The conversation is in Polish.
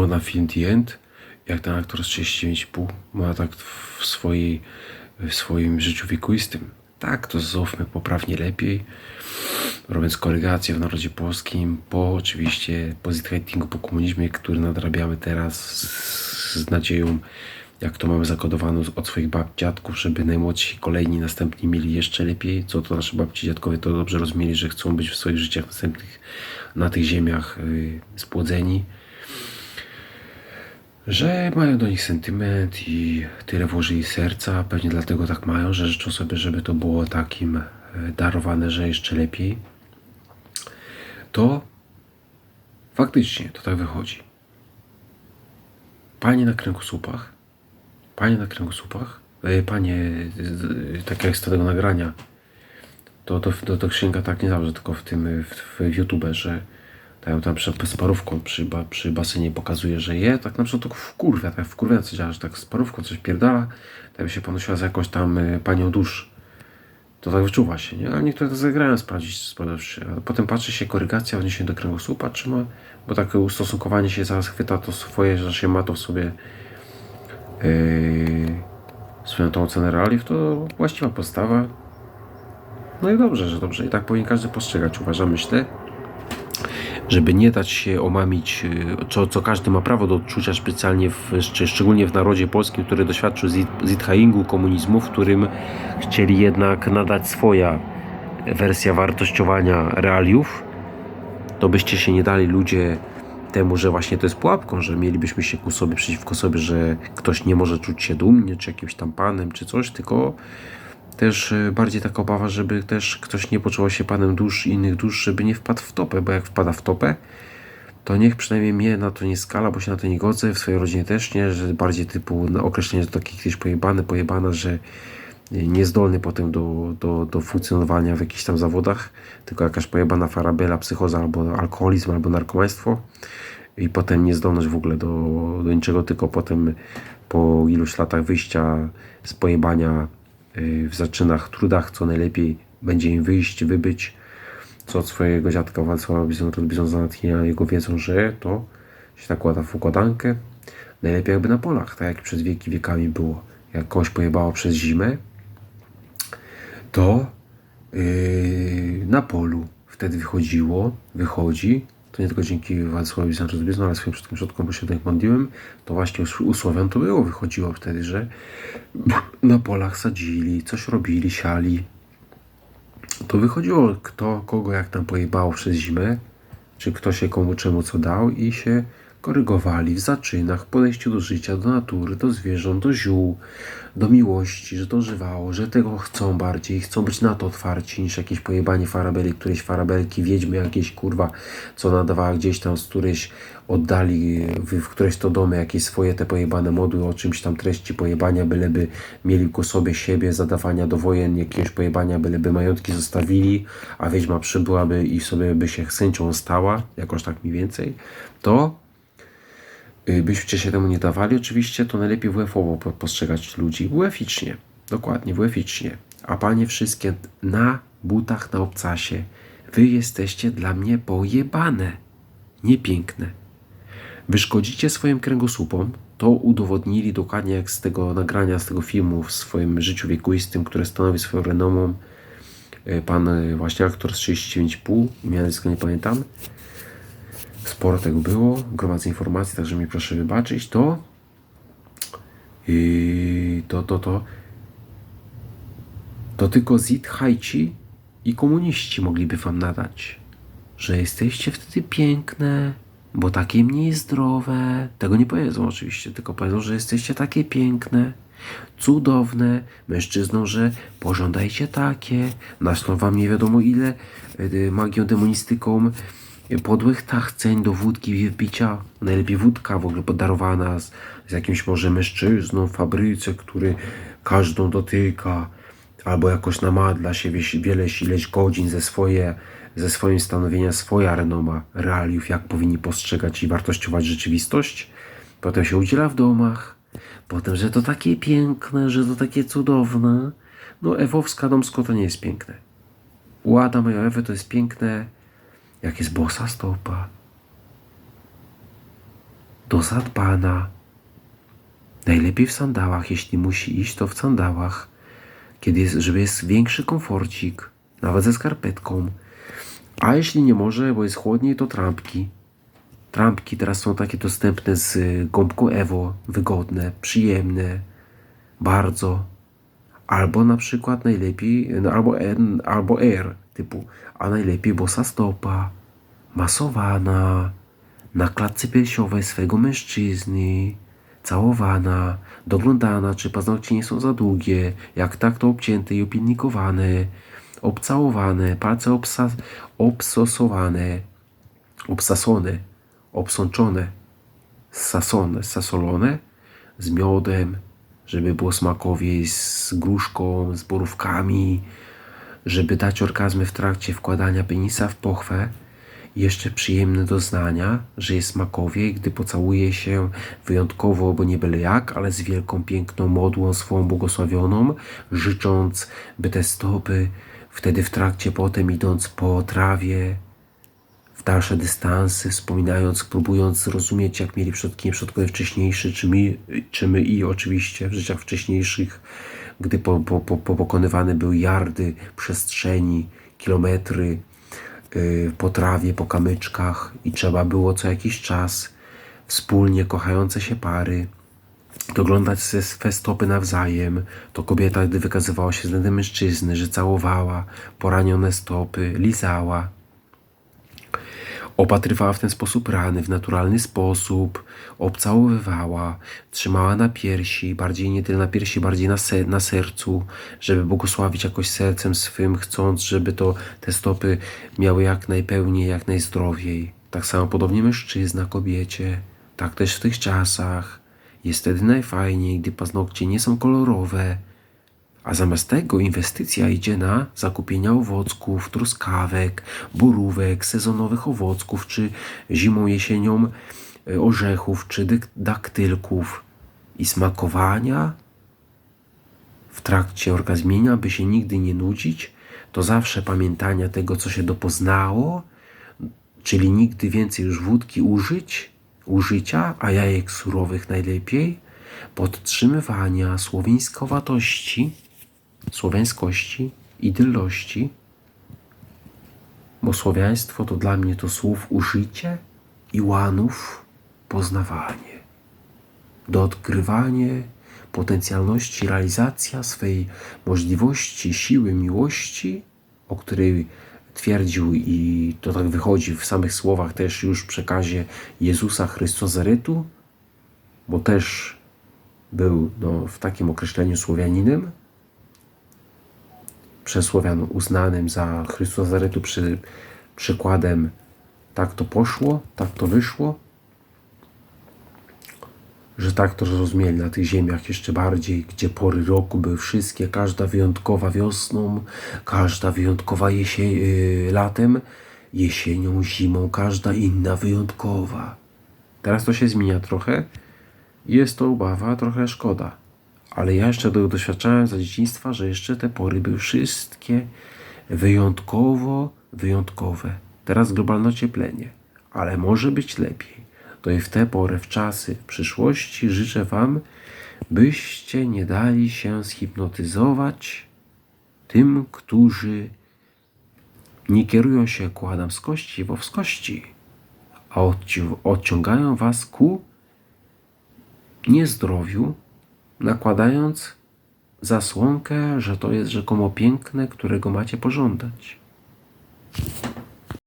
ona film The End, jak ten aktor z 39,5 ma tak w, swojej, w swoim życiu wiekuistym. Tak, to zówmy poprawnie lepiej, robiąc korygację w narodzie polskim, po oczywiście pozytywningu po komunizmie, który nadrabiamy teraz z, z nadzieją, jak to mamy zakodowane od swoich babci, dziadków, żeby najmłodsi, kolejni, następni mieli jeszcze lepiej, co to nasze babci, dziadkowie to dobrze rozumieli, że chcą być w swoich życiach następnych na tych ziemiach y, spłodzeni że mają do nich sentyment i tyle włożyli serca, pewnie dlatego tak mają, że życzą sobie, żeby to było takim e, darowane, że jeszcze lepiej, to faktycznie to tak wychodzi. Panie na kręgosłupach, panie na kręgosłupach, e, panie, tak jak z tego nagrania, to, to, to, to księga tak nie zawsze, tylko w tym, w, w YouTube, że tam, tam przy, z parówką przy, przy basenie pokazuje, że je, tak na przykład to w kurwia, tak w kurwia coś działa, że tak z parówką coś pierdala, tak by się ponosiła z jakąś tam y, panią dusz. To tak wyczuwa się, nie? Ale niektóre to zagrają sprawdzić. A potem patrzy się korygacja odniesienie do kręgosłupa, czy ma, bo takie ustosunkowanie się zaraz chwyta to swoje, że się ma to w sobie yy, swoją tą cenę realiów, to właściwa postawa. No i dobrze, że dobrze. I tak powinien każdy postrzegać, uważam, myślę żeby nie dać się omamić, y, co, co każdy ma prawo do odczucia specjalnie, w, szczególnie w narodzie polskim, który doświadczył zithaingu, komunizmu, w którym chcieli jednak nadać swoja wersja wartościowania realiów, to byście się nie dali ludzie temu, że właśnie to jest pułapką, że mielibyśmy się ku sobie przeciwko sobie, że ktoś nie może czuć się dumnie, czy jakimś tam panem, czy coś, tylko też e, bardziej taka obawa, żeby też ktoś nie poczuł się panem dusz innych dusz, żeby nie wpadł w topę, bo jak wpada w topę, to niech przynajmniej mnie na to nie skala, bo się na to nie godzę, w swojej rodzinie też nie, że bardziej typu określenie to taki kiedyś pojebany, pojebana, że niezdolny potem do, do, do funkcjonowania w jakichś tam zawodach, tylko jakaś pojebana farabela, psychoza albo alkoholizm, albo narkomaństwo i potem niezdolność w ogóle do, do niczego, tylko potem po iluś latach wyjścia z pojebania Y, w zaczynach, trudach, co najlepiej będzie im wyjść, wybyć, co od swojego dziadka Wacława Bizonta Bizon natchnienia jego wiedzą, że to się nakłada w układankę. Najlepiej jakby na polach, tak jak przez wieki wiekami było. Jak kogoś pojebało przez zimę, to yy, na polu wtedy wychodziło, wychodzi, to nie tylko dzięki Władysławowi Sanczezbiznu, ale swoim przodkom, przodkom posiadanych modliłem, to właśnie u Słowian to było, wychodziło wtedy, że na polach sadzili, coś robili, siali. To wychodziło kto, kogo jak tam pojebało przez zimę, czy kto się komu czemu co dał i się korygowali w zaczynach, podejściu do życia, do natury, do zwierząt, do ziół, do miłości, że to żywało, że tego chcą bardziej, chcą być na to otwarci niż jakieś pojebanie farabeli, któreś farabelki, wiedźmy jakieś kurwa, co nadawała gdzieś tam z którejś oddali w, w któreś to domy jakieś swoje te pojebane modły o czymś tam treści pojebania, byleby mieli ku sobie siebie, zadawania do wojen, jakiegoś pojebania, byleby majątki zostawili, a wiedźma przybyłaby i sobie by się chęcią stała, jakoś tak mniej więcej, to byście się temu nie dawali, oczywiście to najlepiej WF-owo postrzegać ludzi. WF-icznie, dokładnie, WF-icznie. A panie wszystkie na butach na obcasie, wy jesteście dla mnie pojebane, niepiękne. Wy szkodzicie swoim kręgosłupom, to udowodnili dokładnie jak z tego nagrania, z tego filmu w swoim życiu wiekuistym, które stanowi swoją renomą y, pan y, właśnie aktor z 39,5, imię nazwisko nie pamiętam, sporo tego było, gromadzę informacji, także mi proszę wybaczyć, to i to, to, to. To tylko Zid, Hajci i komuniści mogliby wam nadać, że jesteście wtedy piękne, bo takie mniej zdrowe. Tego nie powiedzą oczywiście, tylko powiedzą, że jesteście takie piękne, cudowne, mężczyzną, że pożądajcie takie, naślą wam nie wiadomo ile y, magią demonistyką, podłych tachceń do wódki i picia. Najlepiej wódka w ogóle podarowana z, z jakimś może mężczyzną w fabryce, który każdą dotyka, albo jakoś namadla się wiele ileś godzin ze swoje ze swoim stanowienia swoja renoma realiów, jak powinni postrzegać i wartościować rzeczywistość. Potem się udziela w domach. Potem, że to takie piękne, że to takie cudowne. No, Ewowska domsko to nie jest piękne. U Adama i Ewy to jest piękne jak jest bosa stopa. do zadbana. Najlepiej w sandałach, jeśli musi iść, to w sandałach, kiedy jest, żeby jest większy komforcik, nawet ze skarpetką. A jeśli nie może, bo jest chłodniej, to trampki. Trampki teraz są takie dostępne z y, gąbką Evo, wygodne, przyjemne, bardzo. Albo na przykład najlepiej, no, albo, N, albo Air typu, a najlepiej bosa stopa, masowana, na klatce piersiowej swego mężczyzny, całowana, doglądana, czy paznokcie nie są za długie, jak tak to obcięte i opilnikowane, obcałowane, palce obsa, obsosowane, obsasone, obsączone, sasone, sasolone, z miodem, żeby było smakowiej, z gruszką, z borówkami, żeby dać orgazmy w trakcie wkładania penisa w pochwę. Jeszcze przyjemne doznania, że jest smakowiej, gdy pocałuje się wyjątkowo, bo nie byle jak, ale z wielką, piękną modłą swą błogosławioną, życząc, by te stopy wtedy w trakcie potem idąc po trawie, w dalsze dystansy, wspominając, próbując zrozumieć, jak mieli przodki przodkowie wcześniejszy, czy my, czy my i oczywiście w życiach wcześniejszych, gdy po, po, po, po pokonywane były jardy przestrzeni, kilometry yy, po trawie, po kamyczkach i trzeba było co jakiś czas wspólnie kochające się pary doglądać se swe stopy nawzajem, to kobieta, gdy wykazywała się względem mężczyzny, że całowała poranione stopy, lizała, Opatrywała w ten sposób rany w naturalny sposób, obcałowywała, trzymała na piersi, bardziej nie tyle na piersi, bardziej na, se, na sercu, żeby błogosławić jakoś sercem swym, chcąc, żeby to te stopy miały jak najpełniej, jak najzdrowiej. Tak samo podobnie mężczyzna kobiecie, tak też w tych czasach. Jest wtedy najfajniej, gdy paznokcie nie są kolorowe, a zamiast tego inwestycja idzie na zakupienie owocków, truskawek, borówek, sezonowych owocków, czy zimą, jesienią e, orzechów, czy daktylków i smakowania w trakcie orgazmienia, by się nigdy nie nudzić, to zawsze pamiętania tego, co się dopoznało, czyli nigdy więcej już wódki użyć, użycia, a jajek surowych najlepiej, podtrzymywania słowińskowatości, słowiańskości, idyllości, bo słowiaństwo to dla mnie to słów użycie i łanów poznawanie, do odkrywanie potencjalności, realizacja swej możliwości, siły, miłości, o której twierdził i to tak wychodzi w samych słowach też już w przekazie Jezusa Chrystusa Zarytu, bo też był no, w takim określeniu Słowianinem, przez uznanym za Chrystusa Zarytu przy, przykładem tak to poszło, tak to wyszło, że tak to zrozumieli na tych ziemiach jeszcze bardziej, gdzie pory roku były wszystkie, każda wyjątkowa wiosną, każda wyjątkowa jesień, yy, latem, jesienią, zimą, każda inna wyjątkowa. Teraz to się zmienia trochę. Jest to obawa, trochę szkoda. Ale ja jeszcze do, doświadczałem za dzieciństwa, że jeszcze te pory były wszystkie wyjątkowo wyjątkowe. Teraz globalne ocieplenie, ale może być lepiej. To i w tę porę, w czasy, w przyszłości życzę Wam, byście nie dali się zhipnotyzować tym, którzy nie kierują się ku adamskości i wowskości, a odci- odciągają Was ku niezdrowiu, nakładając zasłonkę, że to jest rzekomo piękne, którego macie pożądać.